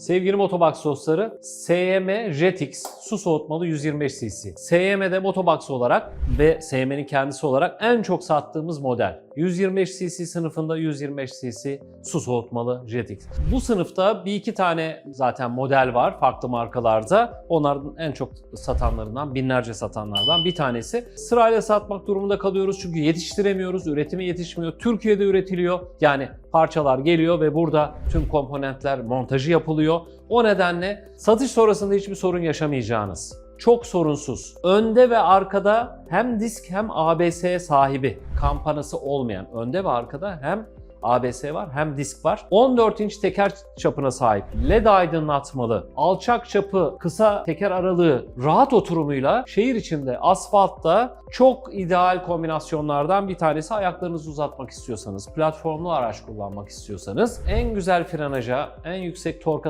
Sevgili Motobox dostları, SYM Jetix su soğutmalı 125 cc. SYM'de Motobox olarak ve SYM'nin kendisi olarak en çok sattığımız model. 125 cc sınıfında 125 cc su soğutmalı Jetix. Bu sınıfta bir iki tane zaten model var farklı markalarda. Onların en çok satanlarından, binlerce satanlardan bir tanesi. Sırayla satmak durumunda kalıyoruz çünkü yetiştiremiyoruz, üretimi yetişmiyor. Türkiye'de üretiliyor. Yani parçalar geliyor ve burada tüm komponentler montajı yapılıyor. O nedenle satış sonrasında hiçbir sorun yaşamayacağınız çok sorunsuz. Önde ve arkada hem disk hem ABS sahibi kampanası olmayan önde ve arkada hem ABS var hem disk var. 14 inç teker çapına sahip. LED aydınlatmalı, alçak çapı, kısa teker aralığı, rahat oturumuyla şehir içinde asfaltta çok ideal kombinasyonlardan bir tanesi ayaklarınızı uzatmak istiyorsanız, platformlu araç kullanmak istiyorsanız en güzel frenaja, en yüksek torka